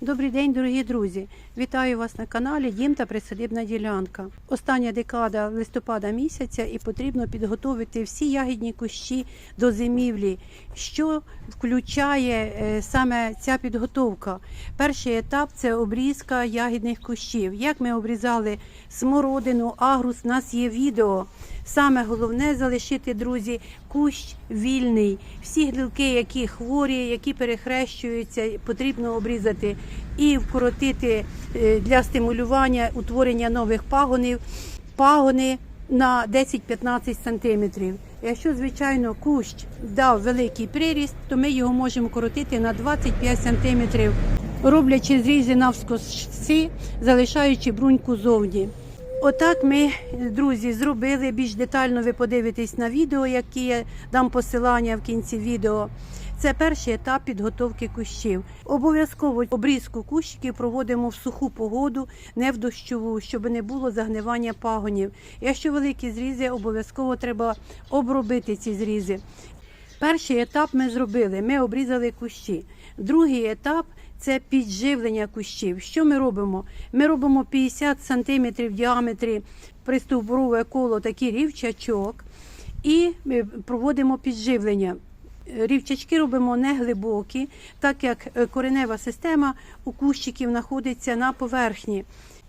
Добрий день, дорогі друзі! Вітаю вас на каналі Дім та присадибна ділянка. Остання декада листопада місяця і потрібно підготовити всі ягідні кущі до зимівлі. Що включає е, саме ця підготовка? Перший етап це обрізка ягідних кущів. Як ми обрізали смородину, агрус, у нас є відео. Саме головне залишити, друзі, кущ вільний. Всі гілки, які хворі, які перехрещуються, потрібно обрізати і вкоротити е, для стимулювання утворення нових пагонів, пагони на 10-15 см. Якщо, звичайно, кущ дав великий приріст, то ми його можемо коротити на 25 см, роблячи зрізи навскоси, залишаючи бруньку зовні. Отак ми, друзі, зробили більш детально. Ви подивитесь на відео, які я дам посилання в кінці відео. Це перший етап підготовки кущів. Обов'язково обрізку кущиків проводимо в суху погоду, не в дощову, щоб не було загнивання пагонів. Якщо великі зрізи, обов'язково треба обробити ці зрізи. Перший етап ми зробили. Ми обрізали кущі. Другий етап це підживлення кущів. Що ми робимо? Ми робимо 50 см в діаметрі пристовбурове коло такий рівчачок і проводимо підживлення. Рівчачки робимо не глибокі, так як е, коренева система у кущиків знаходиться на поверхні.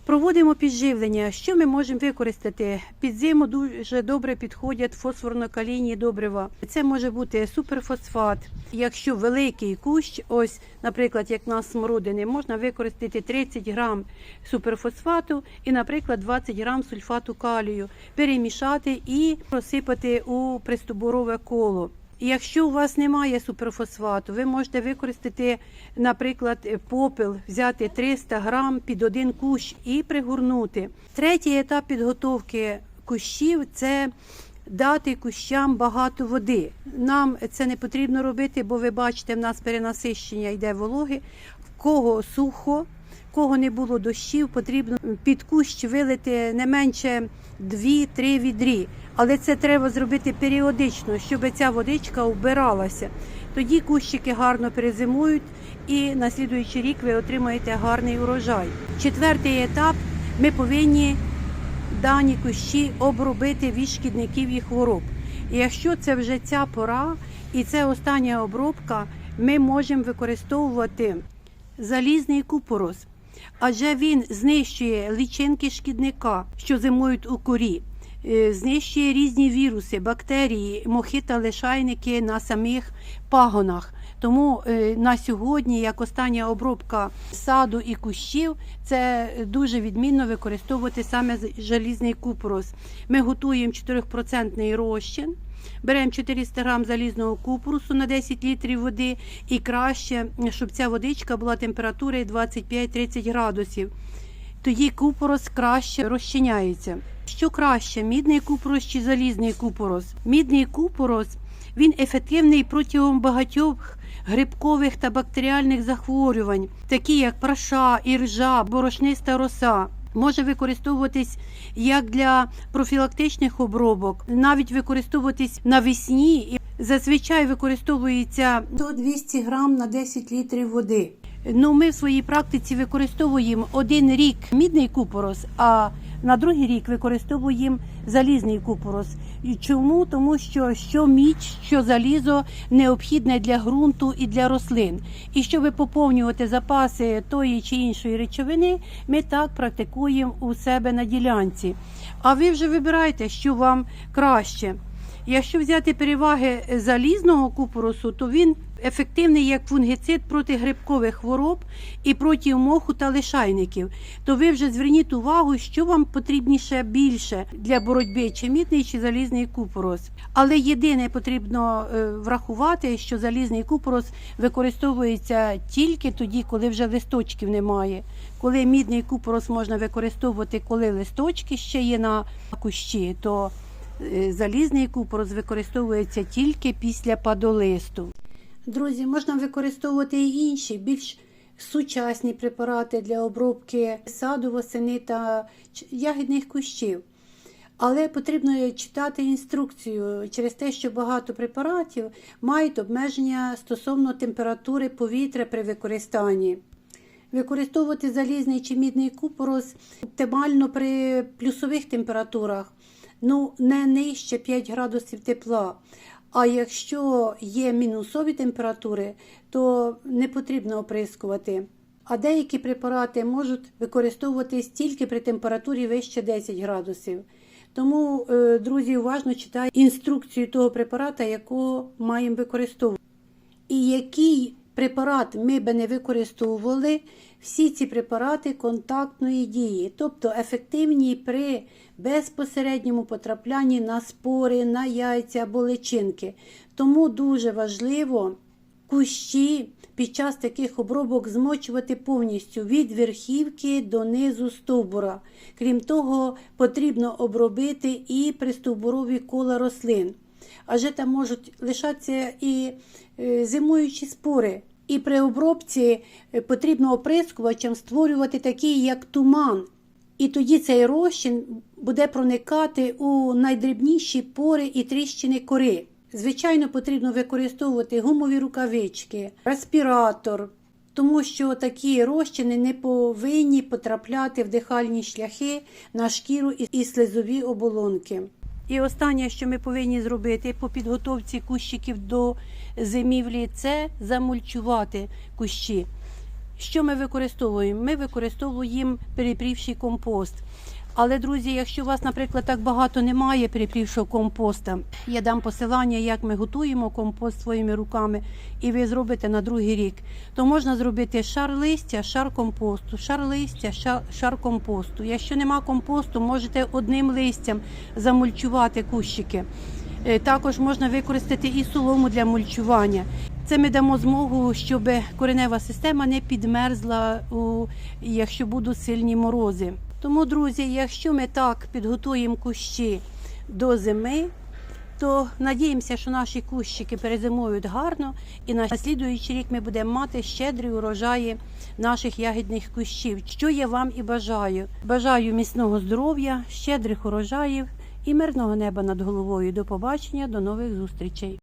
Проводимо підживлення. Що ми можемо використати? Під зиму дуже добре підходять фосфорно-калійні добрива. Це може бути суперфосфат. Якщо великий кущ, ось, наприклад, як на смородини, можна використати 30 грам суперфосфату і, наприклад, 20 грам сульфату калію, перемішати і просипати у пристоборове коло. Якщо у вас немає суперфосфату, ви можете використати, наприклад, попел, взяти 300 грам під один кущ і пригорнути. Третій етап підготовки кущів це дати кущам багато води. Нам це не потрібно робити, бо ви бачите, в нас перенасищення йде вологи, в кого сухо. Кого не було дощів, потрібно під кущ вилити не менше 2-3 відрі. Але це треба зробити періодично, щоб ця водичка вбиралася. Тоді кущики гарно перезимують і на слідуючий рік ви отримаєте гарний урожай. Четвертий етап ми повинні дані кущі обробити від шкідників і хвороб. Якщо це вже ця пора і це остання обробка, ми можемо використовувати залізний купорос, адже він знищує личинки шкідника, що зимують у корі. Е, Знищує різні віруси, бактерії, мохи та лишайники на самих пагонах. Тому е, на сьогодні, як остання обробка саду і кущів, це дуже відмінно використовувати саме залізний купорос. Ми готуємо 4% розчин. Беремо 400 грам залізного купорусу на 10 літрів води, і краще, щоб ця водичка була температурою 25-30 градусів. Тоді купорос краще розчиняється. Що краще, мідний купорос чи залізний купорос? Мідний купорос він ефективний протягом багатьох грибкових та бактеріальних захворювань, такі як праша, іржа, борошниста роса. Може використовуватись як для профілактичних обробок, навіть використовуватись навесні. Зазвичай використовується до 200 грам на 10 літрів води. Ну, ми в своїй практиці використовуємо один рік мідний купорос, а на другий рік використовуємо залізний купорос. Чому? Тому що що міч, що залізо необхідне для ґрунту і для рослин. І щоб поповнювати запаси тої чи іншої речовини, ми так практикуємо у себе на ділянці. А ви вже вибирайте, що вам краще. Якщо взяти переваги залізного купоросу, то він ефективний як фунгіцид проти грибкових хвороб і проти моху та лишайників. То ви вже зверніть увагу, що вам потрібніше більше для боротьби, чи мідний, чи залізний купорос. Але єдине потрібно е, врахувати, що залізний купорос використовується тільки тоді, коли вже листочків немає. Коли мідний купорос можна використовувати, коли листочки ще є на кущі, то е, залізний купорос використовується тільки після падолисту. Друзі, можна використовувати і інші більш сучасні препарати для обробки саду, восени та ягідних кущів. Але потрібно читати інструкцію через те, що багато препаратів мають обмеження стосовно температури повітря при використанні. Використовувати залізний чи мідний купорос оптимально при плюсових температурах, ну не нижче 5 градусів тепла. А якщо є мінусові температури, то не потрібно оприскувати. А деякі препарати можуть використовуватись тільки при температурі вище 10 градусів. Тому, е, друзі, уважно читайте інструкцію того препарата, якого маємо використовувати. І який препарат ми би не використовували, всі ці препарати контактної дії, тобто ефективні при безпосередньому потраплянні на спори, на яйця або личинки. Тому дуже важливо кущі під час таких обробок змочувати повністю від верхівки до низу стовбура. Крім того, потрібно обробити і пристовбурові кола рослин. Адже там можуть лишатися і е, зимуючі спори. І при обробці е, потрібно оприскувачам створювати такий, як туман. І тоді цей розчин буде проникати у найдрібніші пори і тріщини кори. Звичайно, потрібно використовувати гумові рукавички, респіратор, тому що такі розчини не повинні потрапляти в дихальні шляхи на шкіру і слизові оболонки. І останнє, що ми повинні зробити по підготовці кущиків до зимівлі, це замульчувати кущі. Що ми використовуємо? Ми використовуємо перепрівший компост. Але, друзі, якщо у вас, наприклад, так багато немає перепрівшого компоста, я дам посилання, як ми готуємо компост своїми руками, і ви зробите на другий рік, то можна зробити шар листя, шар компосту, шар листя, шар, шар компосту. Якщо нема компосту, можете одним листям замульчувати кущики. Е, Також можна використати і солому для мульчування. Це ми дамо змогу, щоб коренева система не підмерзла, якщо будуть сильні морози. Тому, друзі, якщо ми так підготуємо кущі до зими, то надіємося, що наші кущики перезимують гарно, і на слідуючий рік ми будемо мати щедрі урожаї наших ягідних кущів, що я вам і бажаю. Бажаю міцного здоров'я, щедрих урожаїв і мирного неба над головою. До побачення, до нових зустрічей.